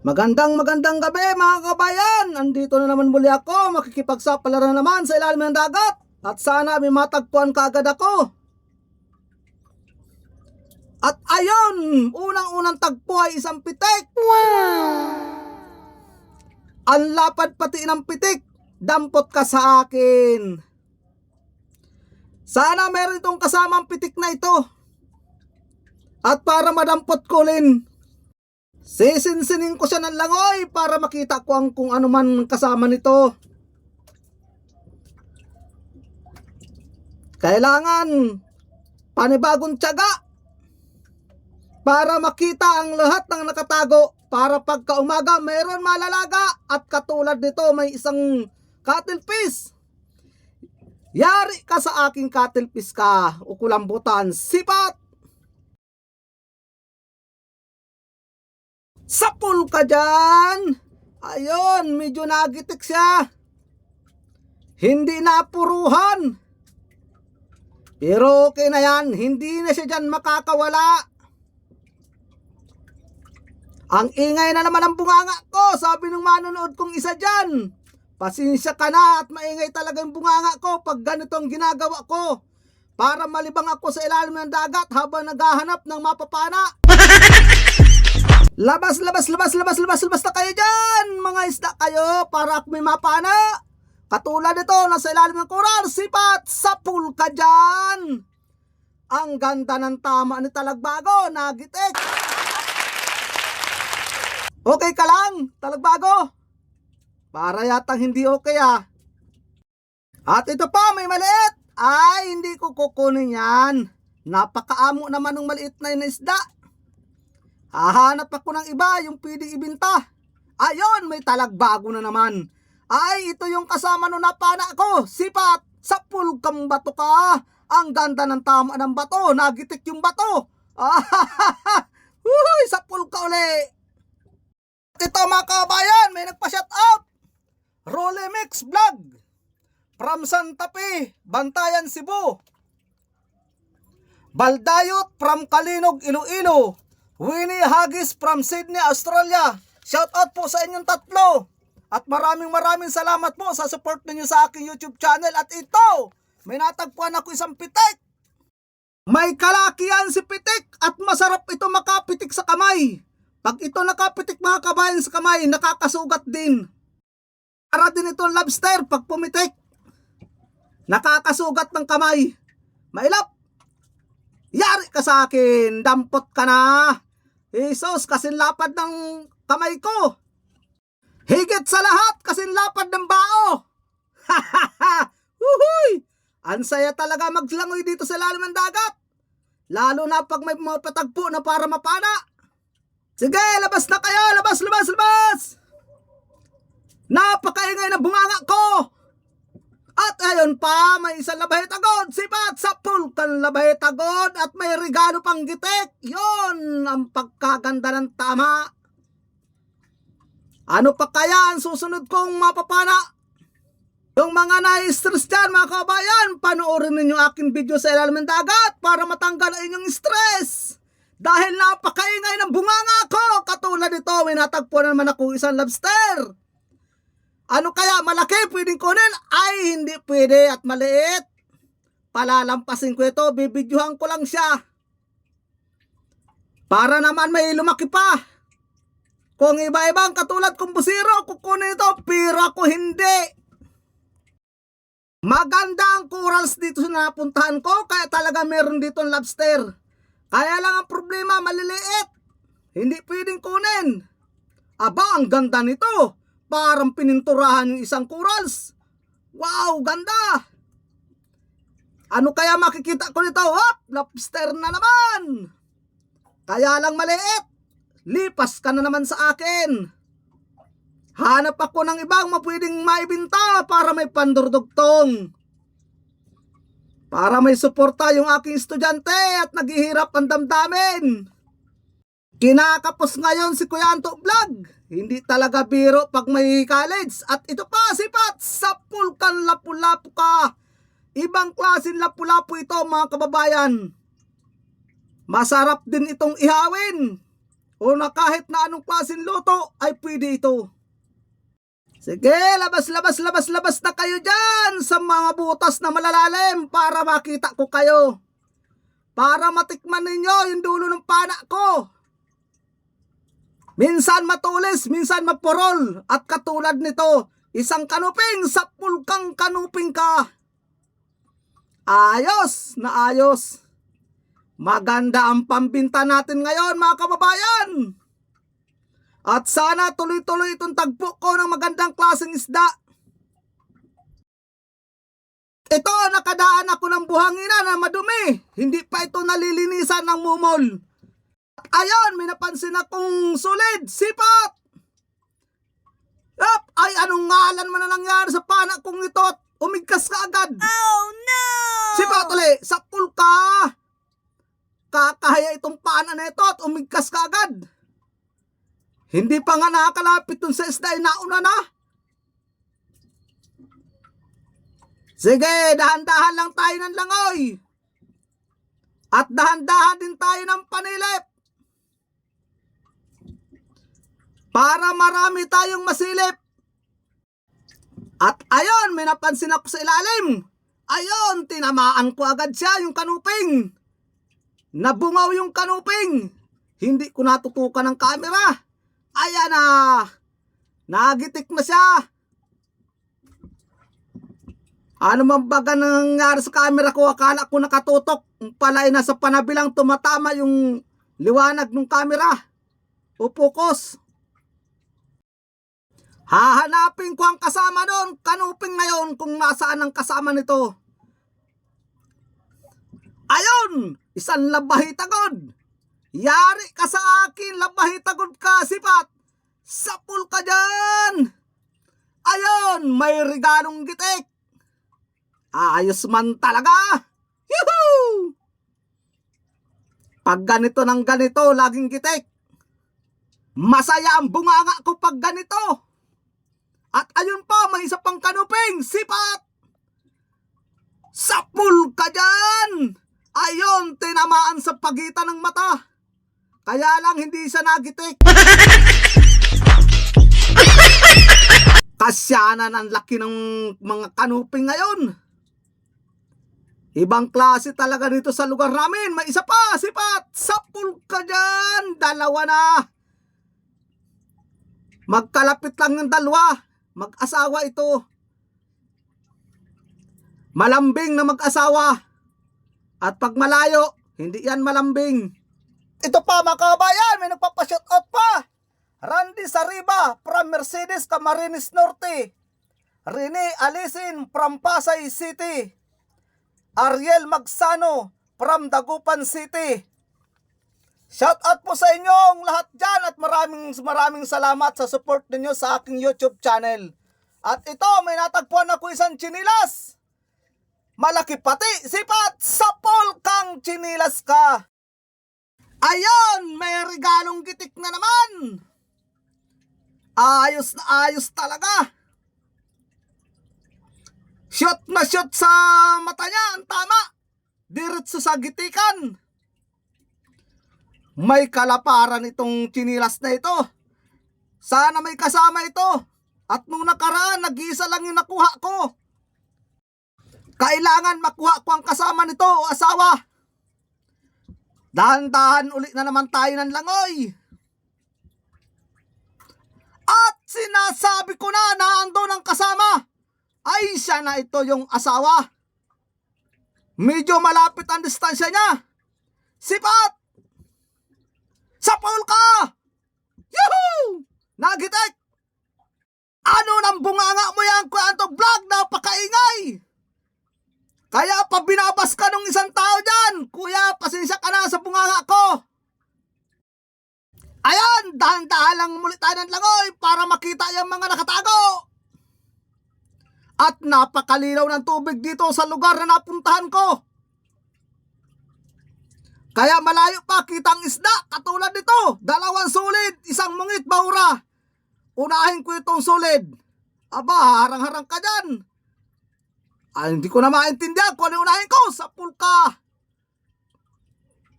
Magandang magandang gabi mga kabayan! Andito na naman muli ako, makikipagsapala na naman sa ilalim ng dagat. At sana may matagpuan kaagad ako. At ayon, unang-unang tagpo ay isang pitik. Ang lapad pati ng pitik, dampot ka sa akin. Sana meron itong kasamang pitik na ito. At para madampot ko rin, Sisinsinin ko siya ng langoy para makita ko ang kung ano man kasama nito. Kailangan panibagong tiyaga para makita ang lahat ng nakatago para pagka umaga mayroon malalaga at katulad nito may isang cattle fish. Yari ka sa aking cattle fish ka, ukulambutan, sipat! Sapul ka dyan! Ayun, medyo nagitik siya. Hindi napuruhan. Pero okay na yan, hindi na siya dyan makakawala. Ang ingay na naman ang bunganga ko, sabi ng manonood kong isa dyan. Pasensya ka na at maingay talaga yung bunganga ko pag ganito ang ginagawa ko. Para malibang ako sa ilalim ng dagat habang naghahanap ng mapapana. Labas, labas, labas, labas, labas, labas na kayo dyan! Mga isda kayo para may mapana! Katulad ito, nasa ilalim ng koral, sipat, sapul ka dyan! Ang ganda ng tama ni Talagbago, nagitik! Okay ka lang, Talagbago? Para yatang hindi okay ah. At ito pa, may maliit! Ay, hindi ko kukunin yan. Napakaamo naman ng maliit na isda. Hahanap ako ng iba, yung pwedeng ibinta. Ayon, may talagbago na naman. Ay, ito yung kasama no napana ko. Sipat, sa pulkang bato ka. Ang ganda ng tama ng bato. Nagitik yung bato. Uy, sa pulka uli. Ito mga kabayan, may nagpa-shout out. Rolemix Vlog. From Santa Fe, Bantayan, Cebu. Baldayot from Kalinog, Iloilo. Winnie Haggis from Sydney, Australia. Shout out po sa inyong tatlo. At maraming maraming salamat po sa support ninyo sa aking YouTube channel. At ito, may natagpuan ako isang pitik. May kalakihan si pitik at masarap ito makapitik sa kamay. Pag ito nakapitik mga kabayan sa kamay, nakakasugat din. Para din itong lobster pag pumitik. Nakakasugat ng kamay. Mailap. Yari ka sa akin, dampot ka na. Jesus, kasin lapad ng kamay ko. Higit sa lahat, kasin lapad ng bao. Uhuy! Ang saya talaga maglangoy dito sa lalim ng dagat. Lalo na pag may mga patagpo na para mapana. Sige, labas na kayo! Labas, labas, labas! Napakaingay ng bunganga ko! At ayun pa, may isang labay tagod, sipat sa pulkan labay tagod at may regalo pang gitik. Yon ang pagkaganda ng tama. Ano pa kaya ang susunod kong mapapana? Yung mga na-stress mga kabayan, panoorin ninyo aking video sa ilalim dagat para matanggal ang inyong stress. Dahil napakaingay ng bunganga ko, katulad nito, may natagpo na naman ako isang lobster. Ano kaya malaki pwedeng kunin? Ay, hindi pwede at maliit. Palalampasin ko ito, bibidyohan ko lang siya. Para naman may lumaki pa. Kung iba-ibang katulad kong busiro, kukunin ito, pira ko hindi. Maganda ang corals dito sa napuntahan ko, kaya talaga meron dito lobster. Kaya lang ang problema, maliliit. Hindi pwedeng kunin. Aba, ang ganda nito. Parang pininturahan yung isang corals. Wow, ganda! Ano kaya makikita ko nito? Hop, lobster na naman! Kaya lang maliit. Lipas ka na naman sa akin. Hanap ako ng ibang mapwedeng maibinta para may pandurdugtong. Para may suporta yung aking estudyante at naghihirap ang damdamin. Kinakapos ngayon si Kuya Anto Vlog. Hindi talaga biro pag may college. At ito pa, sipat, sa pulkan lapu-lapu ka. Ibang klasin lapu-lapu ito mga kababayan. Masarap din itong ihawin. o na kahit na anong klaseng luto ay pwede ito. Sige, labas, labas, labas, labas na kayo dyan sa mga butas na malalalim para makita ko kayo. Para matikman ninyo yung dulo ng pana ko. Minsan matulis, minsan mapurol. At katulad nito, isang kanuping sa pulkang kanuping ka. Ayos na ayos. Maganda ang pambinta natin ngayon mga kababayan. At sana tuloy-tuloy itong tagpo ko ng magandang klaseng isda. Ito, nakadaan ako ng buhangina na madumi. Hindi pa ito nalilinisan ng mumol. At ayon, may napansin akong sulid, sipat. Yup, ay anong ngalan man na nangyari sa panak kong ito at umigkas ka agad. Oh no! Sipat uli, sa pulka. Kakahaya itong pana na ito at umigkas ka agad. Hindi pa nga nakakalapit dun sa isda, nauna na. Sige, dahan-dahan lang tayo ng langoy. At dahan-dahan din tayo ng panilip. Para marami tayong masilip. At ayon, may napansin ako sa ilalim. Ayon, tinamaan ko agad siya, yung kanuping. Nabungaw yung kanuping. Hindi ko natutukan ng camera. Ayan na. Nagitik na siya. Ano man baga nangyari sa camera ko, akala ko nakatutok. Pala ay nasa panabilang tumatama yung liwanag ng camera. O focus. Hahanapin ko ang kasama doon, kanuping na yon kung nasaan ang kasama nito. Ayon, isang labahitagod. Yari ka sa akin, labahitagod ka, sipat. Sapul ka dyan. Ayon, may regalong gitik. Ayos man talaga. Yuhuu! Pag ganito ng ganito, laging gitik. Masaya ang bunganga ko pag ganito. At ayun pa, may isa pang kanuping, sipat! Sapul ka dyan! Ayon, tinamaan sa pagitan ng mata. Kaya lang hindi siya nagitik. Kasyanan ang laki ng mga kanuping ngayon. Ibang klase talaga dito sa lugar namin. May isa pa, sipat! Sapul ka dyan! Dalawa na! Magkalapit lang ng dalawa. Mag-asawa ito. Malambing na mag-asawa. At pag malayo, hindi yan malambing. Ito pa mga kabayan, may nagpapashout out pa. Randy Sariba from Mercedes Camarines Norte. Rene Alisin from Pasay City. Ariel Magsano from Dagupan City. Shout out po sa inyong lahat dyan at maraming maraming salamat sa support ninyo sa aking YouTube channel. At ito, may natagpuan ako isang chinilas. Malaki pati, sipat, sapol kang chinilas ka. Ayon, may regalong gitik na naman. Ayos na ayos talaga. Shot na shot sa mata niya, ang tama. Diretso sa gitikan. May kalaparan itong chinilas na ito. Sana may kasama ito. At nung nakaraan, nag-iisa lang yung nakuha ko. Kailangan makuha ko ang kasama nito o asawa. Dahan-dahan uli na naman tayo ng langoy. At sinasabi ko na na andun ang kasama. Ay siya na ito yung asawa. Medyo malapit ang distansya niya. Sipat! Sapul ka! Yuhuu! Nagitik! Ano nang bunganga mo yan, Kuya Anto Vlog? Napakaingay! Kaya pa binabas ka ng isang tao dyan! Kuya, pasensya ka na sa bunganga ko! Ayan, dahan-dahan lang muli tayo ng langoy para makita yung mga nakatago! At napakalinaw ng tubig dito sa lugar na napuntahan ko! Kaya malayo pa kitang isda katulad nito. Dalawang sulid, isang mungit baura. Unahin ko itong sulid. Aba, harang-harang ka dyan. Ay, hindi ko na maintindihan kung ano unahin ko sa pulka.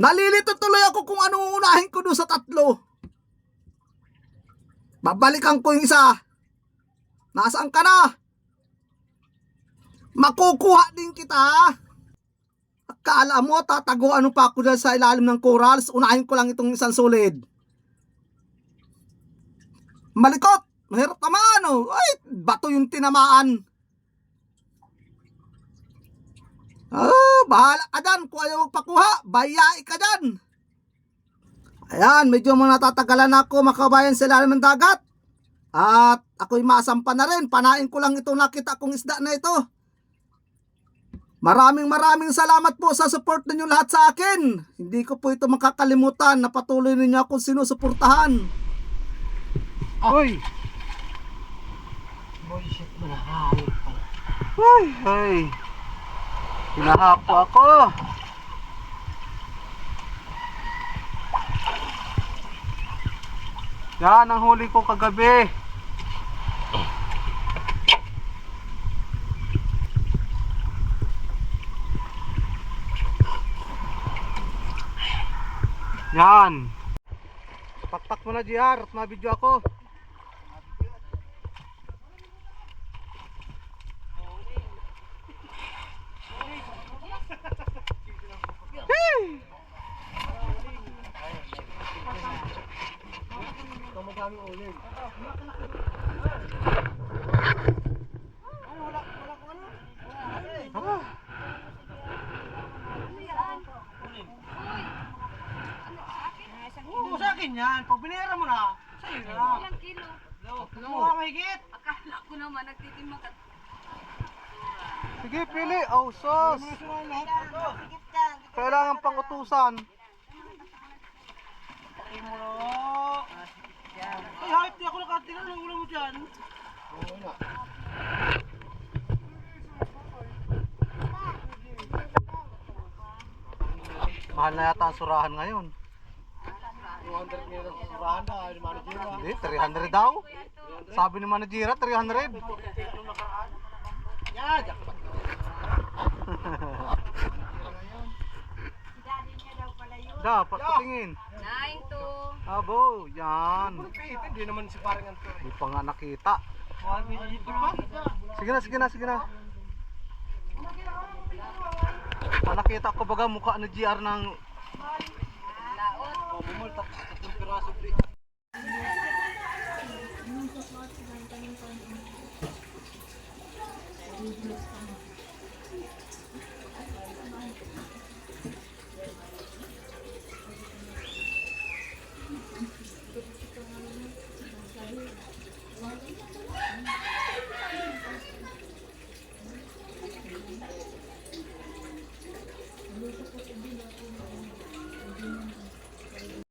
Nalilito tuloy ako kung anong unahin ko doon sa tatlo. Babalikan ko yung isa. Nasaan ka na? Makukuha din kita. Akala mo, tataguan mo pa ako dyan sa ilalim ng corals. Unahin ko lang itong isang solid. Malikot! Mahirap naman, oh. Ay, bato yung tinamaan. Oh, bahala ka dyan. Kung ayaw magpakuha, bayai ka dyan. Ayan, medyo mo natatagalan ako makabayan sa ilalim ng dagat. At ako'y masampa na rin. Panain ko lang itong nakita kong isda na ito. Maraming maraming salamat po sa support ninyo lahat sa akin. Hindi ko po ito makakalimutan na patuloy ninyo akong sinusuportahan. Uy! Bullshit mo na hayop pala. Ay, ay. Hinahapo ako. Yan ang huli ko kagabi. Yan. Pakpak mo na, JR, at mabidyo ako. Oo, sa akin yan. Pag binera mo na, sa'yo na. Ilang kilo? Mukha mahigit. Akala ko naman nagtitima ka. Sige, pili. Oh, sos. Kailangan pang utusan. Ay mo na. Ay, hayop di ako nakatingin. Ano ulo mo dyan? Mahal na yata ang surahan ngayon. 200 meter sa surahan na. Di manager na. Hindi, 300 daw. Sabi ni Manajira, 300. Yan. Dapat patingin. Nine to. Abo, yan. Hindi naman si parang ang. Hindi pa nga nakita. Sige na, sige na, sige na. Nakita ko baga mukha ni GR ng Thank you.